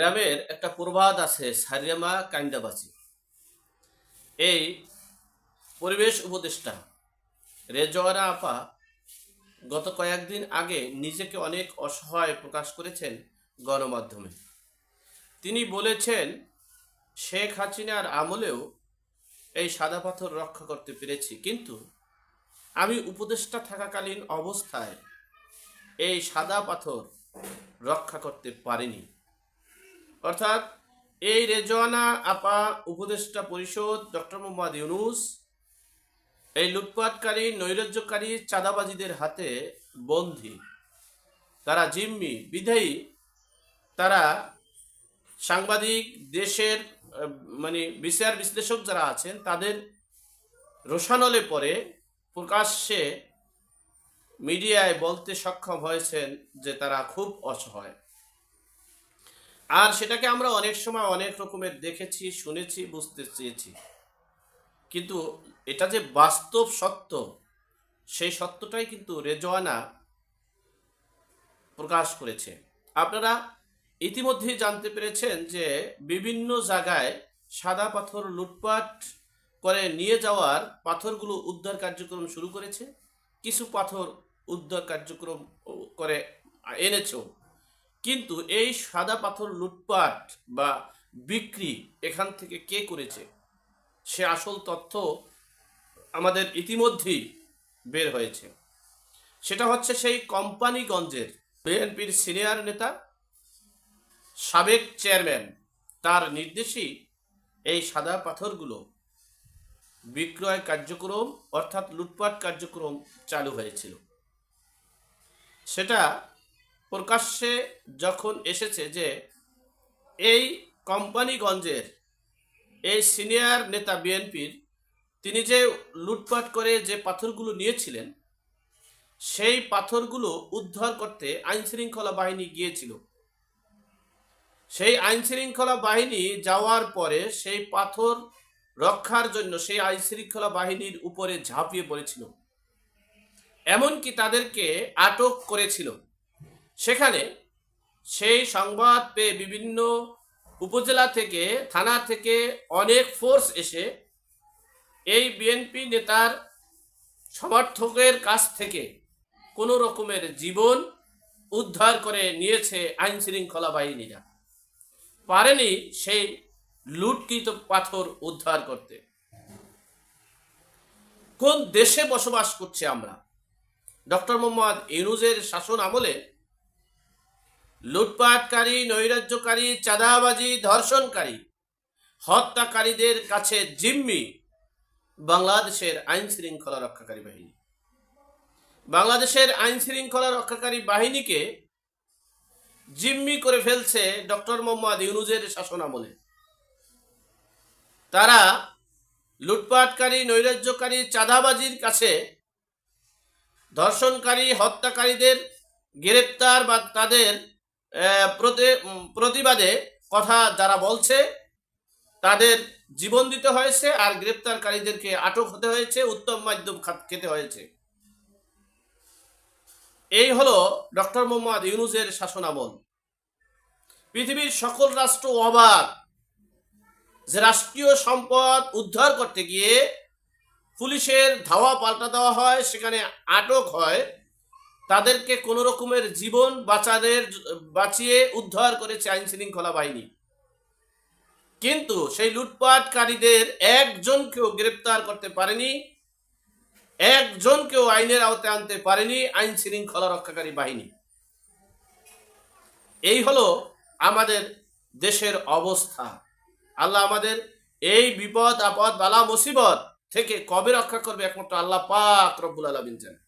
গ্রামের একটা প্রবাদ আছে, সারিয়ামা কাইন্দাবাজি। এই পরিবেশ উপদেষ্টা রেজওয়ানা আপা গত কয়েকদিন আগে নিজেকে অনেক অসহায় প্রকাশ করেছেন গণমাধ্যমে। তিনি বলেছেন, শেখ হাসিনার আমলেও এই সাদা পাথর রক্ষা করতে পেরেছি, কিন্তু আমি উপদেষ্টা থাকাকালীন অবস্থায় এই সাদা পাথর রক্ষা করতে পারিনি। অর্থাৎ এই রেজওয়ানা আপা উপদেষ্টা পরিষদ ডক্টর মোহাম্মদ ইউনুস এই লুটপাটকারী, নৈরাজ্যকারী চাঁদাবাজিদের হাতে বন্দী, তারা জিম্মি, বিধায়ী, তারা সাংবাদিক, দেশের মানে বিচার বিশ্লেষক যারা আছেন, তাদের রোশানলে পরে প্রকাশ্যে মিডিয়ায় বলতে সক্ষম হয়েছেন যে তারা খুব অসহায়। আর সেটাকে আমরা অনেক সময় অনেক রকমের দেখেছি, শুনেছি, বুঝতে চেয়েছি। কিন্তু এটা যে বাস্তব সত্য, সেই সত্যটাই কিন্তু রেজওয়ানা প্রকাশ করেছে। আপনারা ইতিমধ্যেই জানতে পেরেছেন যে বিভিন্ন জায়গায় সাদা পাথর লুটপাট করে নিয়ে যাওয়ার পাথরগুলো উদ্ধার কার্যক্রম শুরু করেছে। কিছু পাথর উদ্ধার কার্যক্রম করে এনেছেও। কিন্তু এই সাদা পাথর লুটপাট বা বিক্রি এখান থেকে কে করেছে? সে আসল তথ্য আমাদের ইতিমধ্যেই বের হয়েছে। সেটা হচ্ছে সেই কোম্পানিগঞ্জের বিএনপির সিনিয়র নেতা, সাবেক চেয়ারম্যান। তার নির্দেশেই এই সাদা পাথরগুলো বিক্রয় কার্যক্রম অর্থাৎ লুটপাট কার্যক্রম চালু হয়েছিল। সেটা প্রকাশ্যে যখন এসেছে যে এই কোম্পানিগঞ্জের এই সিনিয়র নেতা বিএনপির তিনি যে লুটপাট করে যে পাথরগুলো নিয়েছিলেন, সেই পাথরগুলো উদ্ধার করতে আইন শৃঙ্খলা বাহিনী গিয়েছিল। সেই আইন শৃঙ্খলা বাহিনী যাওয়ার পরে সেই পাথর রক্ষার জন্য সেই আইন শৃঙ্খলা বাহিনীর উপরে ঝাঁপিয়ে পড়েছিল। এমনকি তাদেরকে আটক করেছিল। সেখানে সেই সংবাদ পেয়ে বিভিন্ন উপজেলা থেকে, থানা থেকে অনেক ফোর্স এসে এই বিএনপি নেতার সমর্থকের কাছ থেকে কোনো রকমের জীবন উদ্ধার করে নিয়েছে আইন শৃঙ্খলা বাহিনীরা। পারেনি সেই লুটকৃত পাথর উদ্ধার করতে। কোন দেশে বসবাস করছে আমরা? ডক্টর মোহাম্মদ ইনুজের শাসন আমলে লুটপাটকারী, নৈরাজ্যকারী, চাঁদাবাজি ধর্ষণকারী, হত্যাকারীদের কাছে জিম্মি বাংলাদেশের আইন শৃঙ্খলা রক্ষাকারী বাহিনী। বাংলাদেশের আইন শৃঙ্খলা রক্ষাকারী বাহিনীকে জিম্মি করে ফেলছে ডক্টর মোহাম্মদ ইউনুজের শাসন আমলে তারা লুটপাটকারী, নৈরাজ্যকারী, চাঁদাবাজির কাছে ধর্ষণকারী, হত্যাকারীদের গ্রেপ্তার বা তাদের প্রতিবাদে কথা যারা বলছে, তাদের জীবন দিতে হয়েছে আর গ্রেপ্তারকারীদেরকে আটক হতে হয়েছে, উত্তম মাধ্যম খেতে হয়েছে। এই হলো ডক্টর মোহাম্মদ ইউনুসের শাসনামল। পৃথিবীর সকল রাষ্ট্র অবাক যে রাষ্ট্রীয় সম্পদ উদ্ধার করতে গিয়ে পুলিশের ধাওয়া পাল্টা দেওয়া হয়, সেখানে আটক হয় তাদেরকে কোনো রকমের জীবন বাঁচাদের, বাঁচিয়ে উদ্ধার করেছে আইন শৃঙ্খলা বাহিনী। কিন্তু সেই লুটপাটকারীদের একজনকেও গ্রেপ্তার করতে পারেনি, একজনকেও আইনের আওতায় আনতে পারেনি আইন শৃঙ্খলা রক্ষাকারী বাহিনী। এই হলো আমাদের দেশের অবস্থা। আল্লাহ আমাদের এই বিপদ, আপদ, বালা, মুসিবত থেকে কবে রক্ষা করবে একমাত্র আল্লাহ পাক রব্বুল আলমিন জানেন।